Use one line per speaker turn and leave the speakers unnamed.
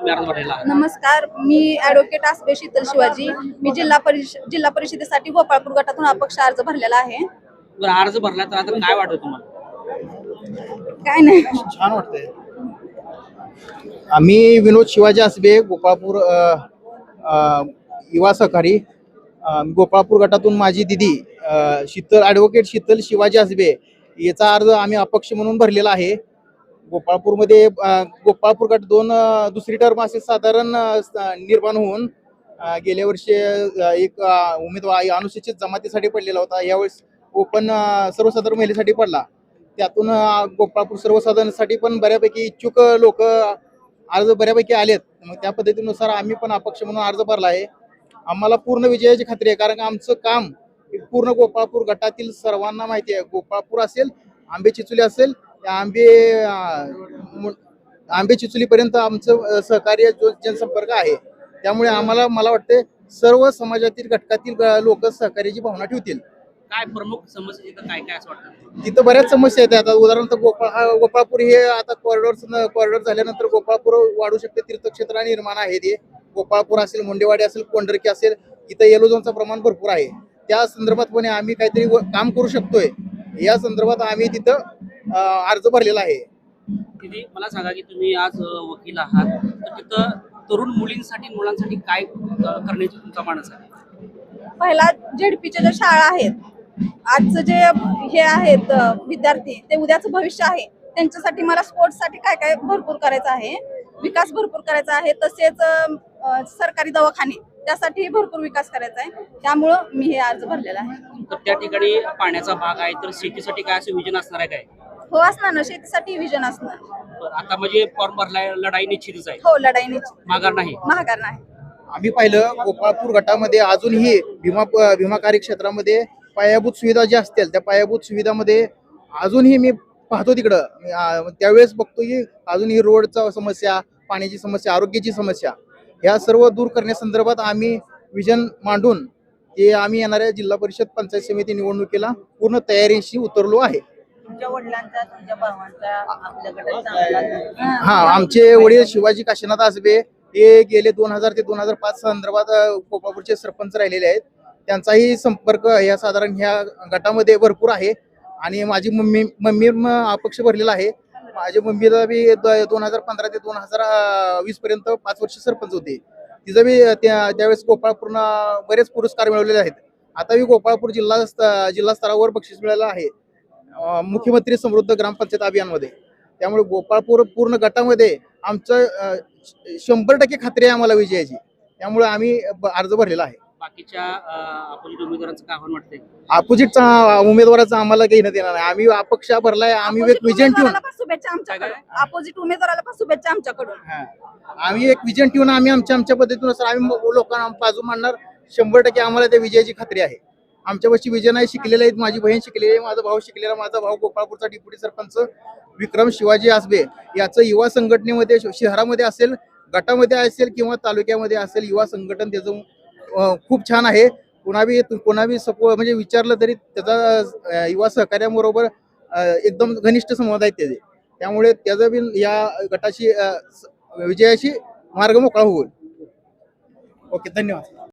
तुम्ही
नमस्कार मी ॲडव्होकेट आसबे शीतल शिवाजी. मी जिल्हा परिष जिल्हा परिषदेसाठी गोपाळपूर गटातून अपक्ष अर्ज भरलेला आहे.
बरं अर्ज भरला तर आता काय वाटतं तुम्हाला?
काय नाही.
छान वाटतंय. आम्ही विनोद शिवाजी आसबे गोपाळपूर अ, अ, युवा सहकारी. अ, गोपाळपूर गटातून माझी दिदी अ, शीतल ॲडव्होकेट शीतल शिवाजी आसबे याचा अर्ज आम्ही अपक्ष म्हणून भरलेला आहे. गोपाळपूरमध्ये गोपाळपूर गट दोन दुसरी टर्म असे साधारण निर्माण होऊन गेल्या वर्षी एक उमेदवार अनुसूचित जमातीसाठी पडलेला होता. यावेळेस ओपन सर्वसाधारण महिलेसाठी पडला. त्यातून गोपाळपूर सर्वसाधारणसाठी पण बऱ्यापैकी इच्छुक लोक अर्ज बऱ्यापैकी आलेत. मग त्या पद्धतीनुसार आम्ही पण अपक्ष म्हणून अर्ज भरला आहे. आम्हाला पूर्ण विजयाची खात्री आहे. कारण आमचं काम पूर्ण गोपाळपूर गटातील सर्वांना माहिती आहे. गोपाळपूर असेल आंबे चिचुली असेल आंबे आंबे चिचोलीपर्यंत आमचं सहकार्य जो जनसंपर्क आहे त्यामुळे आम्हाला मला वाटते सर्व समाजातील घटकातील लोक सहकार्याची भावना ठेवतील.
काय प्रमुख समस्या इथं काय काय असं वाटतं?
तिथं बऱ्याच समस्या येतात. आता उदाहरणार्थ गोपाळ हा गोपाळपूर हे आता कॉरिडॉर कॉरिडॉर झाल्यानंतर गोपाळपूर वाढू शकते. तीर्थक्षेत्र निर्माण आहे ते गोपाळपूर असेल मुंडेवाडी असेल कोंढरकी असेल इथं येलो झोनचं प्रमाण भरपूर आहे. त्या संदर्भात पण आम्ही काहीतरी काम करू शकतोय. या संदर्भात आम्ही तिथं अर्ज भरलेला आहे.
तिथे मला सांगा की तुम्ही आज वकील आहात. तर तिथं तरुण मुलींसाठी मुलांसाठी काय करण्याची तुमचा मानस आहे?
पहिला झेडपीच्या ज्या शाळा आहेत आजचं जे हे आहेत विद्यार्थी ते उद्याचं भविष्य आहे. त्यांच्यासाठी मला स्पोर्ट्ससाठी काय काय भरपूर करायचं आहे. विकास भरपूर करायचा आहे. तसेच सरकारी दवाखाने त्यासाठी भरपूर विकास करायचा आहे. त्यामुळं मी हे अर्ज भरलेला आहे.
तर त्या ठिकाणी पाण्याचा भाग आहे तर शेतीसाठी काय असं विजन असणार आहे काय?
हो असणार ना. शेतीसाठी विजन असणार.
बरं, आता म्हणजे फॉर्म भरलाय लढाई निश्चितच आहे.
हो लढाईने
माघार नाही.
महागार नाही.
आम्ही पाहिलं गोपाळपूर गटामध्ये अजूनही भीमा भीमाकारी क्षेत्रामध्ये पायाभूत सुविधा ज्या असतील त्या पायाभूत सुविधामध्ये अजूनही मी पाहतो तिकडं. मी, आ, त्यावेळेस बघतो की अजूनही रोडचा समस्या पाण्याची समस्या आरोग्याची समस्या ह्या सर्व दूर करण्यासंदर्भात आम्ही विजन मांडून ते आम्ही येणाऱ्या जिल्हा परिषद पंचायत समिती निवडणुकीला पूर्ण तयारीशी उतरलो आहे.
तुमच्या वडिलांचा तुमच्या भावांचा आपल्याकडे चांगला
हा आमचे वडील शिवाजी काशीनाथ आसबे हे गेले दोन हजार ते दोन हजार पाच संदर्भात अ, कोल्हापूरचे सरपंच राहिलेले आहेत. त्यांचाही संपर्क या साधारण ह्या गटामध्ये भरपूर आहे. आणि माझी मम्मी मम्मी म अपक्ष भरलेला आहे. माझ्या मम्मीला बी दोन हजार पंधरा ते दोन हजार वीस पर्यंत पाच वर्ष सरपंच होते. तिचं बी त्या त्यावेळेस गोपाळपूरला बरेच पुरस्कार मिळवलेले आहेत. आता बी गोपाळपूर जिल्हा स्त- जिल्हा स्तरावर बक्षीस मिळालं आहे. मुख्यमंत्री समृद्ध ग्रामपंचायत अभियानमध्ये. त्यामुळे गोपाळपूर पूर्ण गटामध्ये आमचं शंभर टक्के खात्री आहे आम्हाला विजयाची. त्यामुळे आम्ही अर्ज भरलेला आहे.
बाकीच्या अपोजिट उमेदवारांचं काय आव्हान वाटतंय?
अपोजिटचा उमेदवाराचा आम्हाला घेण्यात येणार नाही. आम्ही अपक्ष भरलाय आम्ही एक विजन ठेवून
शुभेच्छा आमच्याकडून अपोजिट उमेदवाराला पण शुभेच्छा आमच्याकडून.
हा. आम्ही एक विजन ठेवून आम्ही आमच्या आमच्या पद्धतीनुसार आम्ही लोकांना बाजू मांडणार. शंभर टक्के आम्हाला त्या विजयाची खात्री आहे. आमच्या वर्षी विजय नाही शिकलेले आहेत माझी बहीण शिकलेली आहे माझा भाऊ शिकलेला माझा भाऊ गोपाळपूरचा डिप्युटी सरपंच विक्रम शिवाजी आसबे. याचं युवा संघटनेमध्ये शहरामध्ये असेल गटामध्ये असेल किंवा तालुक्यामध्ये असेल युवा संघटन त्याचं खूप छान आहे. कोणाबी कोणाबी सपो म्हणजे विचारलं तरी त्याचा युवा सहकार्याबरोबर एकदम घनिष्ठ संवाद आहेत त्याचे. त्यामुळे त्याचा बी या गटाशी विजयाशी मार्ग मोकळा होईल. ओके धन्यवाद.